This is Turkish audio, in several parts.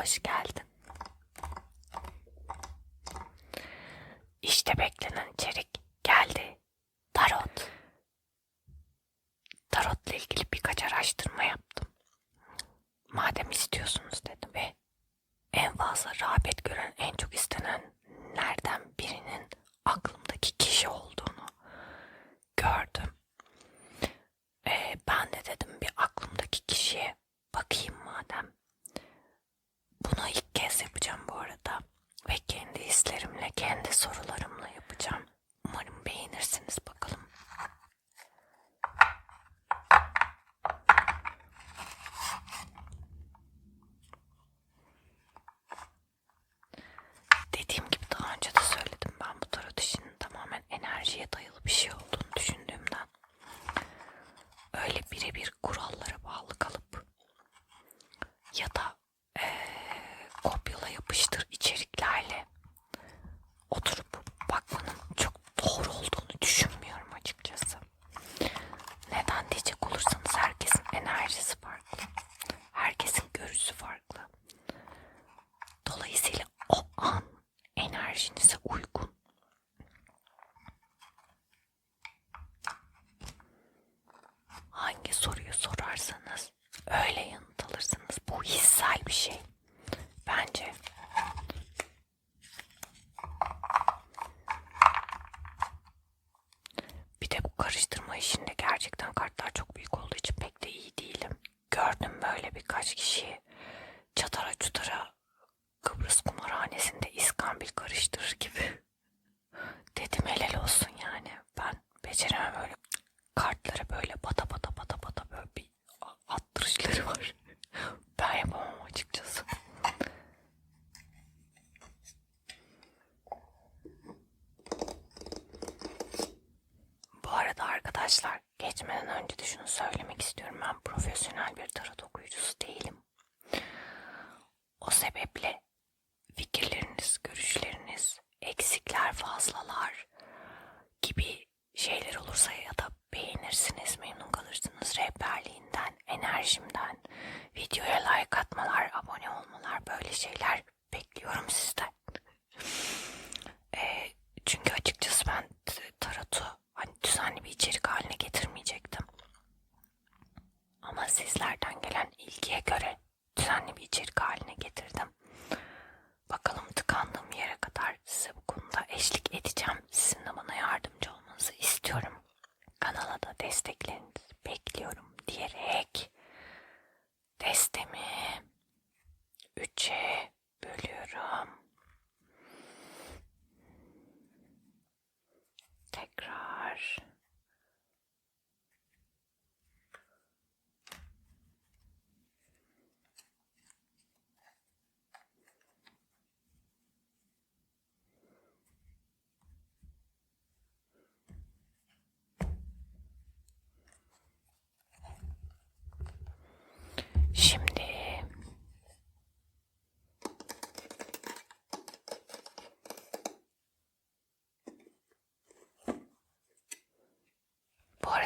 hoş geldin. İşte beklenen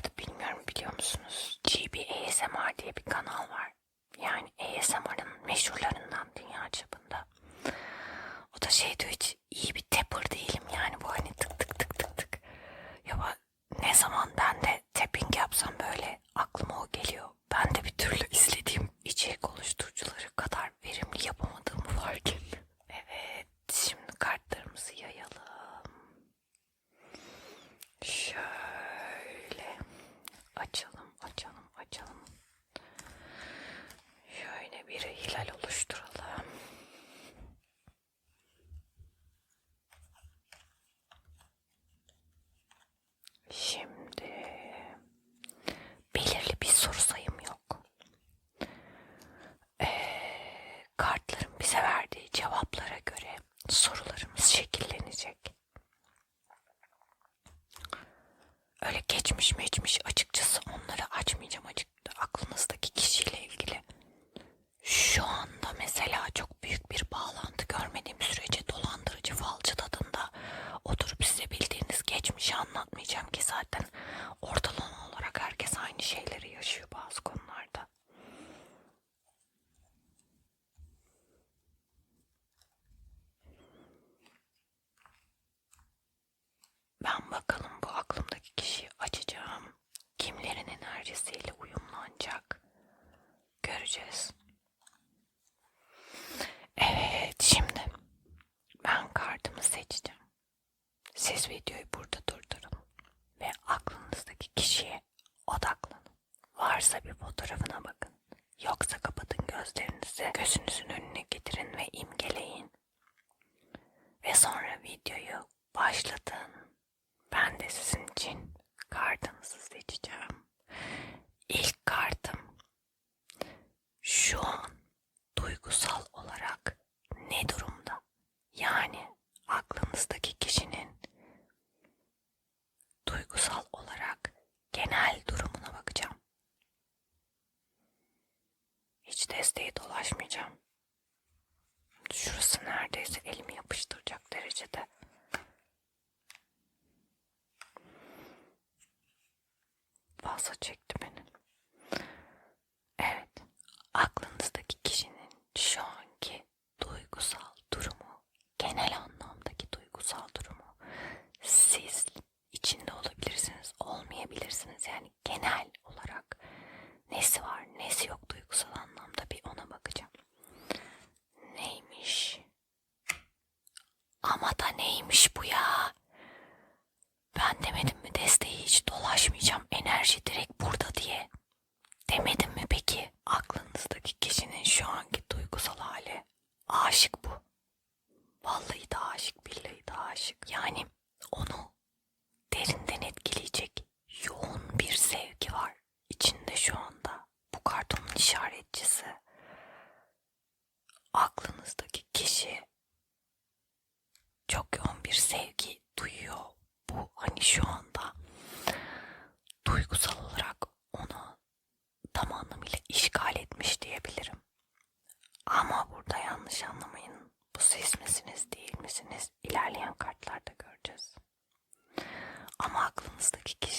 vardı bilmiyorum biliyor musunuz? GB ASMR diye bir kanal var. Yani ASMR'ın meşhurlarından dünya çapında. O da şey diyor hiç iyi bir tapper değilim yani bu hani tık tık tık tık tık. Ya ne zaman очень-очень-очень Siz videoyu burada durdurun ve aklınızdaki kişiye odaklanın. Varsa bir fotoğrafına bakın. Yoksa kapatın gözlerinizi, gözünüzün önüne getirin ve imgeleyin. Ve sonra videoyu başlatın. Ben de sizin için kartınızı seçeceğim. İlk kartım şu an duygusal olarak ne durumda? Yani aklınızdaki kişinin duygusal olarak genel durumuna bakacağım. Hiç desteği dolaşmayacağım. Şurası neredeyse elimi yapıştıracak derecede. Fazla çekti beni. Evet, aklınızdaki kişinin şu anki duygusal durumu, genel anlamdaki duygusal durumu siz içinde olabilirsiniz, olmayabilirsiniz. Yani genel olarak nesi var, nesi yok duygusal anlamda bir ona bakacağım. Neymiş? Ama da neymiş bu ya? Ben demedim mi desteği hiç dolaşmayacağım enerji direkt burada diye. stakk ikke.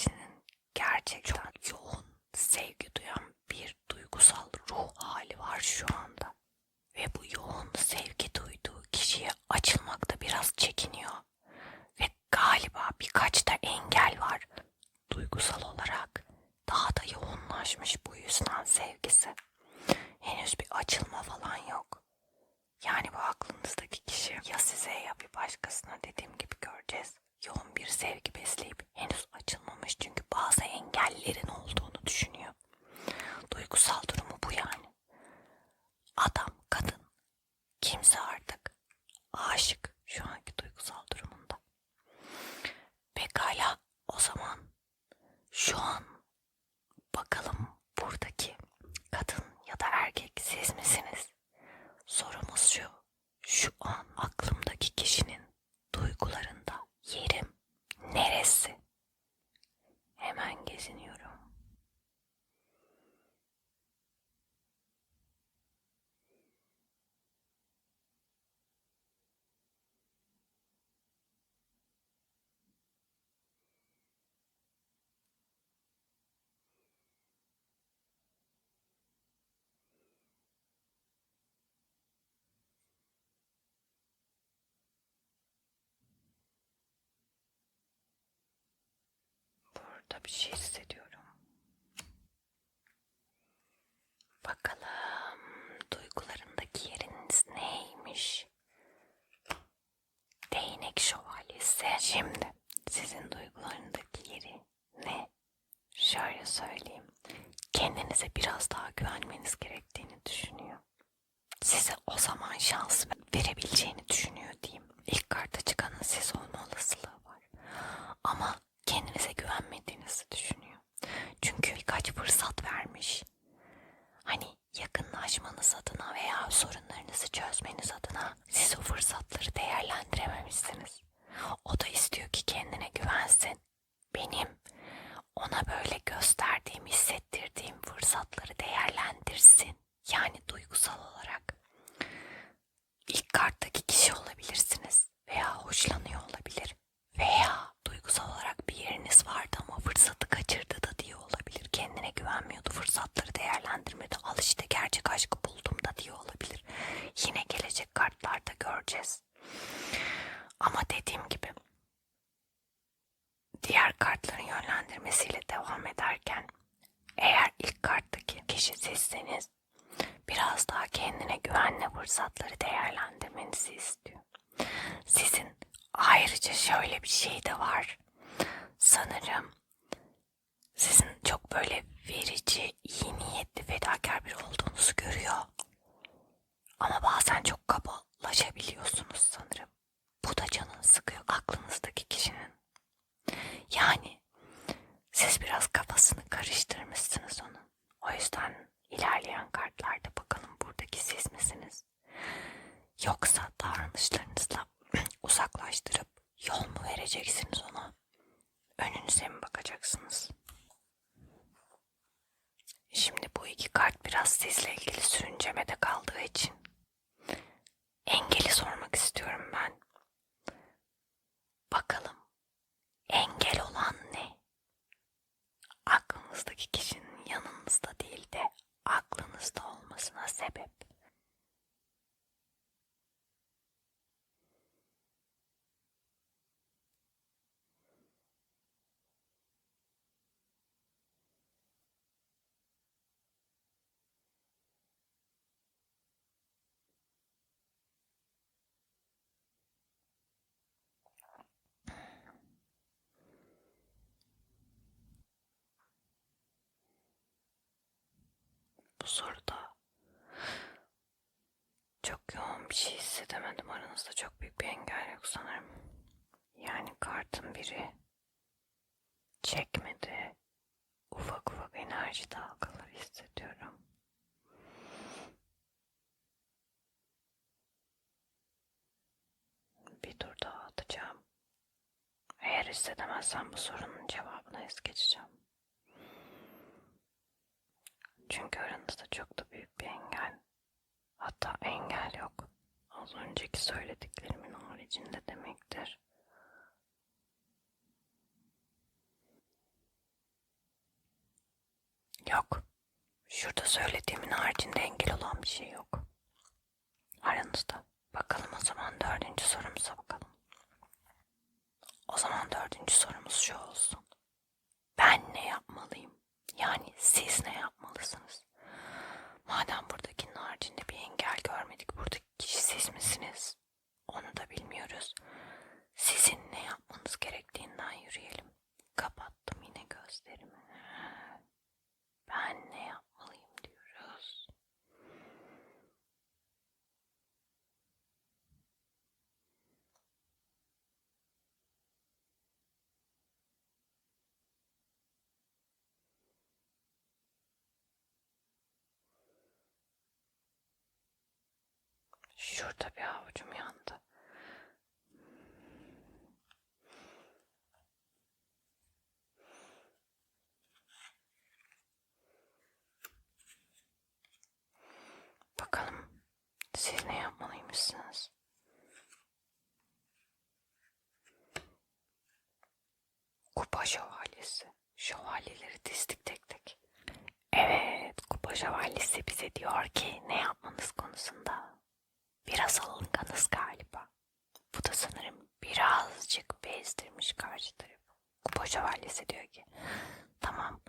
Şu anki duygusal durumunda. Pekala o zaman şu an bakalım buradaki kadın ya da erkek siz misiniz? Sorumuz şu. Şu an aklımdaki kişinin duygularında yerim neresi? Hemen geziniyorum. Burada bir şey hissediyorum. Bakalım duygularındaki yeriniz neymiş? Değnek şövalyesi. Şimdi sizin duygularındaki yeri ne? Şöyle söyleyeyim. Kendinize biraz daha güvenmeniz gerektiğini düşünüyor. Size o zaman şans verebileceğini düşünüyor diyeyim. İlk karta çıkanın siz olma olasılığı var. Ama kendinize güvenmediğinizi düşünüyor. Çünkü birkaç fırsat diğer kartların yönlendirmesiyle devam ederken eğer ilk karttaki kişi sizseniz biraz daha kendine güvenle fırsatları değerlendirmenizi istiyor. Sizin ayrıca şöyle bir şey de var. Sanırım sizin çok böyle verici, iyi niyetli, fedakar biri olduğunuzu görüyor. Ama bazen çok kabalaşabiliyorsunuz sanırım. Bu da canını sıkıyor aklınızdaki kişinin. Yani siz biraz kafasını karıştırmışsınız onun. O yüzden ilerleyen kartlarda bakalım buradaki siz misiniz? Yoksa davranışlarınızla uzaklaştırıp yol mu vereceksiniz ona? Önünüze mi bakacaksınız? Şimdi bu iki kart biraz sizle ilgili sürüncemede kaldığı için engeli sormak istiyorum ben. Bakalım engel olan ne? Aklınızdaki kişinin yanınızda değil de aklınızda olmasına sebep. Bu soruda çok yoğun bir şey hissedemedim. Aranızda çok büyük bir engel yok sanırım. Yani kartın biri çekmedi. Ufak ufak enerji dalgaları hissediyorum. Bir tur daha atacağım. Eğer hissedemezsem bu sorunun cevabını es geçeceğim. Çünkü aranızda çok da büyük bir engel. Hatta engel yok. Az önceki söylediklerimin haricinde demektir. Yok. Şurada söylediğimin haricinde engel olan bir şey yok. Aranızda. Bakalım o zaman dördüncü sorumuza bakalım. O zaman dördüncü sorumuz şu olsun. Ben ne yapmalıyım? Yani siz ne yapmalısınız? Madem buradakinin haricinde bir engel görmedik, buradaki kişi siz misiniz? Onu da bilmiyoruz. Sizin ne yapmanız gerektiğinden yürüyelim. Kapattım yine gözlerimi. Ben ne yapmalıyım diyoruz. Şurada bir avucum yandı. Bakalım siz ne yapmalıymışsınız? Kupa şövalyesi. Şövalyeleri dizdik tek tek. Evet, kupa şövalyesi bize diyor ki ne yapmanız konusunda. Biraz alınganız galiba. Bu da sanırım birazcık bezdirmiş karşı tarafı. Kupa şövalyesi diyor ki tamam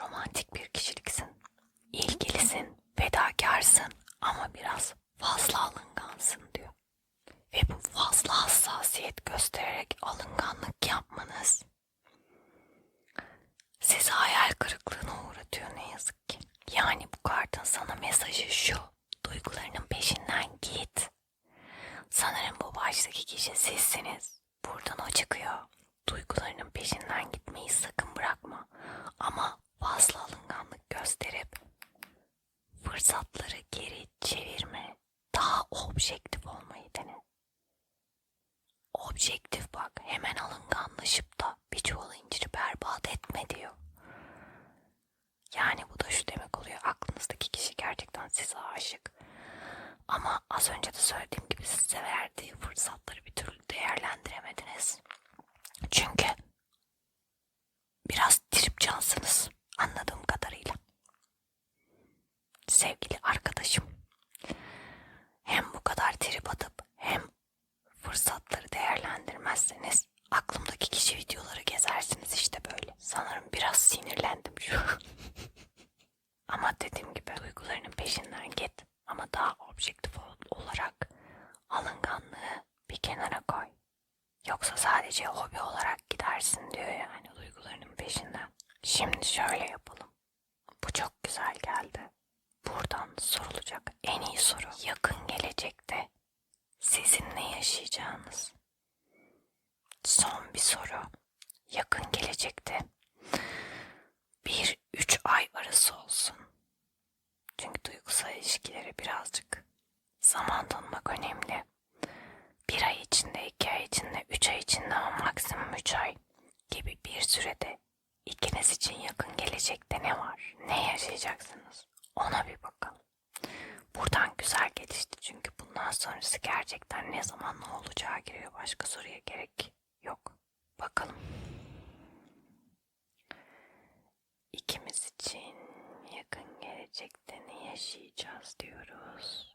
romantik bir kişiliksin. ilgilisin, fedakarsın ama biraz fazla alıngansın diyor. Ve bu fazla hassasiyet göstererek alınganlık yapmanız sizi hayal kırıklığına uğratıyor ne yazık ki. Yani bu kartın sana mesajı şu. Duygularının peşinden git. Sanırım bu baştaki kişi sizsiniz. Çünkü yaşayacağınız. Son bir soru. Yakın gelecekte. Bir üç ay arası olsun. Çünkü duygusal ilişkileri birazcık zaman tanımak önemli. Bir ay içinde, iki ay içinde, üç ay içinde ama maksimum üç ay gibi bir sürede ikiniz için yakın gelecekte ne var, ne yaşayacaksınız ona bir bakın. Buradan güzel gelişti çünkü bundan sonrası gerçekten ne zaman ne olacağı giriyor. Başka soruya gerek yok. Bakalım. İkimiz için yakın gelecekte ne yaşayacağız diyoruz.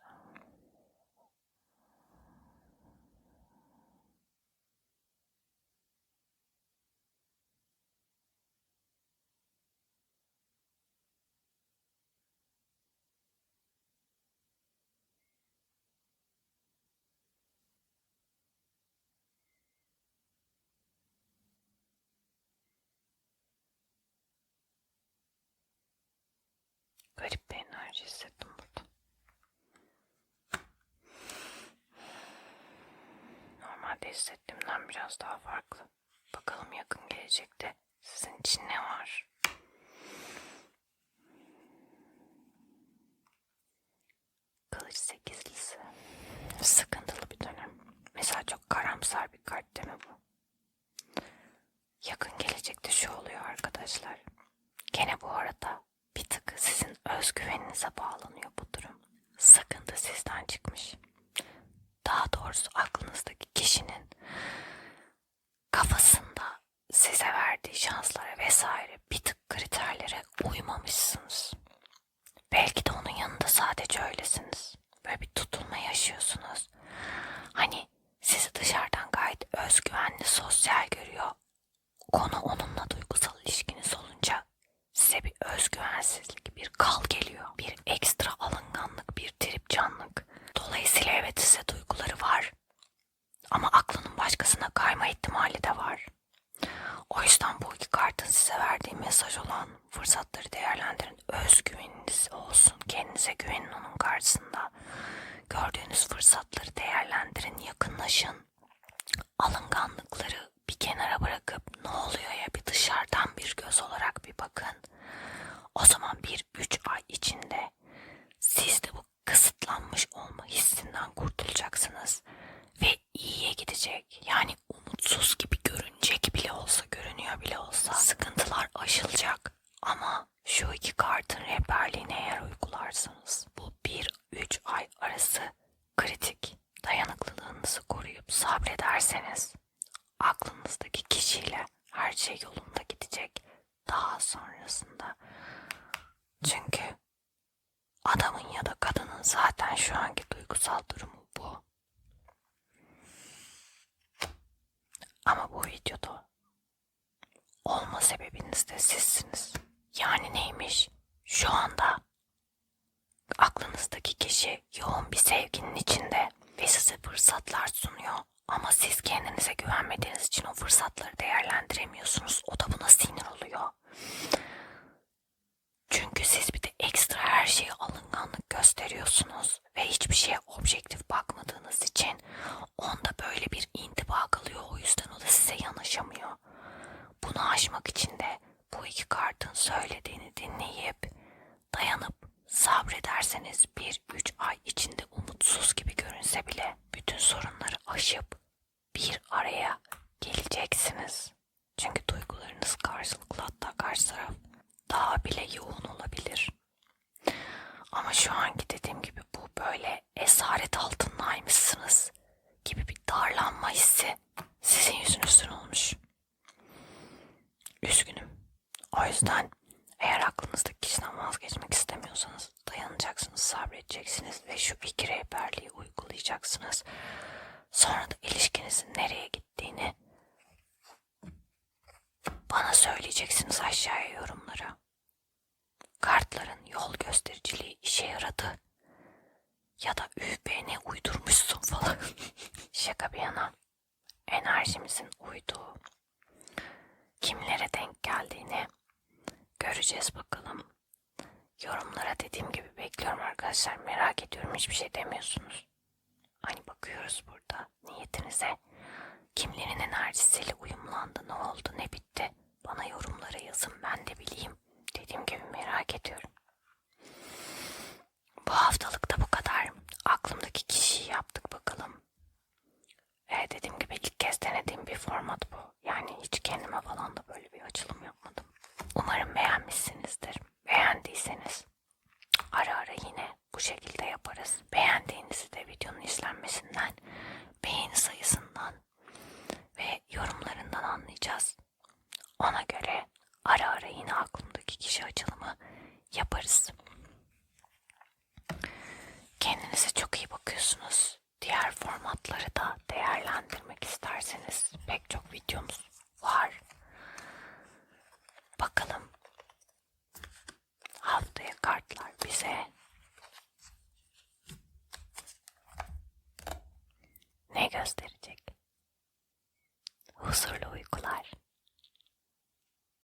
Garip bir enerji hissettim burada. Normalde hissettiğimden biraz daha farklı. Bakalım yakın gelecekte sizin için ne var? Kılıç sekizlisi. Sıkıntılı bir dönem. Mesela çok karamsar bir kart değil mi bu? Yakın gelecekte şu oluyor arkadaşlar. Gene bu arada bir tık sizin özgüveninize bağlanıyor bu durum. Sıkıntı sizden çıkmış. Daha doğrusu aklınızdaki kişinin kafasında size verdiği şanslara vesaire bir tık kriterlere uymamışsınız. Belki de onun yanında sadece öylesiniz. Böyle bir tutulma yaşıyorsunuz. Hani sizi dışarıdan gayet özgüvenli, sosyal görüyor. Konu onunla duygusal ilişkiniz olunca size bir özgüvensizlik, bir kal geliyor. Bir ekstra alınganlık, bir trip canlık. Dolayısıyla evet size duyguları var. Ama aklının başkasına kayma ihtimali de var. O yüzden bu iki kartın size verdiği mesaj olan fırsatları değerlendirin. Özgüveniniz olsun. Kendinize güvenin onun karşısında. Gördüğünüz fırsatları değerlendirin. Yakınlaşın. Alınganlıkları bir kenara bırakıp ne oluyor ya bir dışarıdan bir göz olarak bir bakın. O zaman bir üç ay içinde siz de bu kısıtlanmış olma kurtulacaksınız ve iyiye gidecek. Yani umutsuz gibi görünecek bile olsa, görünüyor bile olsa sıkıntılar aşılacak. Ama şu iki kartın rehberliğini eğer uygularsanız bu 1-3 ay arası kritik. Dayanıklılığınızı koruyup sabrederseniz aklınızdaki kişiyle her şey yolunda gidecek. Daha sonrasında çünkü adamın ya da kadının zaten şu anki duygusal durumu bu. Ama bu videoda olma sebebiniz de sizsiniz. Neymiş? Şu anda aklınızdaki kişi yoğun bir sevginin içinde ve size fırsatlar sunuyor. Ama siz kendinize güvenmediğiniz için o fırsatları değerlendiremiyorsunuz. O da buna sinir oluyor. Çünkü siz bir de ekstra her şeye alınganlık gösteriyorsunuz ve hiçbir şeye objektif bakmadığınız için onda böyle bir intiba kalıyor. O yüzden o da size yanaşamıyor. Bunu aşmak için de bu iki kartın söylediğini dinleyip dayanıp sabrederseniz bir üç ay içinde umutsuz gibi görünse bile bütün sorunları aşıp bir araya geleceksiniz. enerjimizin uyduğu, kimlere denk geldiğini göreceğiz bakalım. Yorumlara dediğim gibi bekliyorum arkadaşlar. Merak ediyorum hiçbir şey demiyorsunuz. Hani bakıyoruz burada niyetinize. Kimlerin enerjisiyle uyumlandı, ne oldu, ne bitti? Bana yorumlara yazın ben de bileyim. Dediğim gibi merak ediyorum. Bu haftalık da bu kadar. Aklımdaki kişiyi yaptık bakalım. Ve dediğim gibi ilk kez denediğim bir format bu. Yani hiç kendime falan da böyle bir açılım yapmadım. Umarım beğenmişsinizdir. Beğendiyseniz ara ara yine bu şekilde yaparız. Beğendiğinizi de videonun izlenmesinden, beğeni sayısından ve yorumlarından anlayacağız. Ona göre ara ara yine aklımdaki kişi açılımı yaparız. Kendinize çok iyi bakıyorsunuz diğer formatları da değerlendirmek isterseniz pek çok videomuz var. Bakalım haftaya kartlar bize ne gösterecek? Huzurlu uykular.